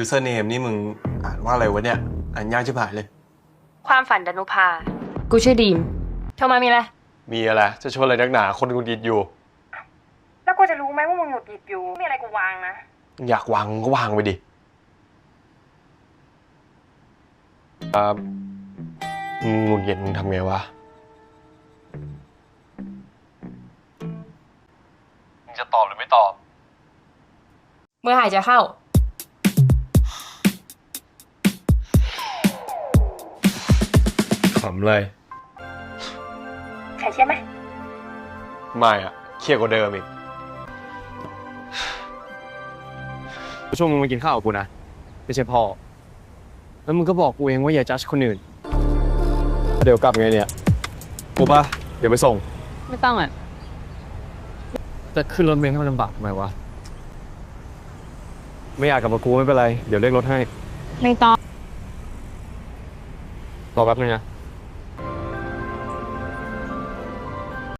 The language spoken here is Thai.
username นี่มึงอ่านว่าอะไรวะเนี่ย อ่านยากชิบหายเลย ความฝันดนุภา กูชื่อดีมโทรมามีอะไร มีอะไร จะชวนอะไรนักหนา คนกูดิดอยู่ แล้วกูจะรู้ไหมว่ามึงหงุดหงิดอยู่ มีอะไรกูวางนะ อยากวางก็วางไปดิอ่ามึงหงุดหงิดมึงทำไงวะ มึงจะตอบหรือไม่ตอบเมื่อหายใจเข้าำเลย ใครเชื่อไหมไม่อะเครียดกว่าเดิมอีกช่วงมึงมากินข้าวกับกูนะไม่ใช่พ่อแล้วมึงก็บอกกูเองว่าอย่าจัดคนอื่น เดี๋ยวกลับไงเนี่ยกูปะเดี๋ยวไปส่ง ไม่ต้องอะแต่ขึ้นรถเมล์ให้มันลำบากทำไมวะ ไม่อยากกลับมากูไม่เป็นไร เดี๋ยวเรียกรถให้ ไม่ต้อง รอแป๊บนึงนะ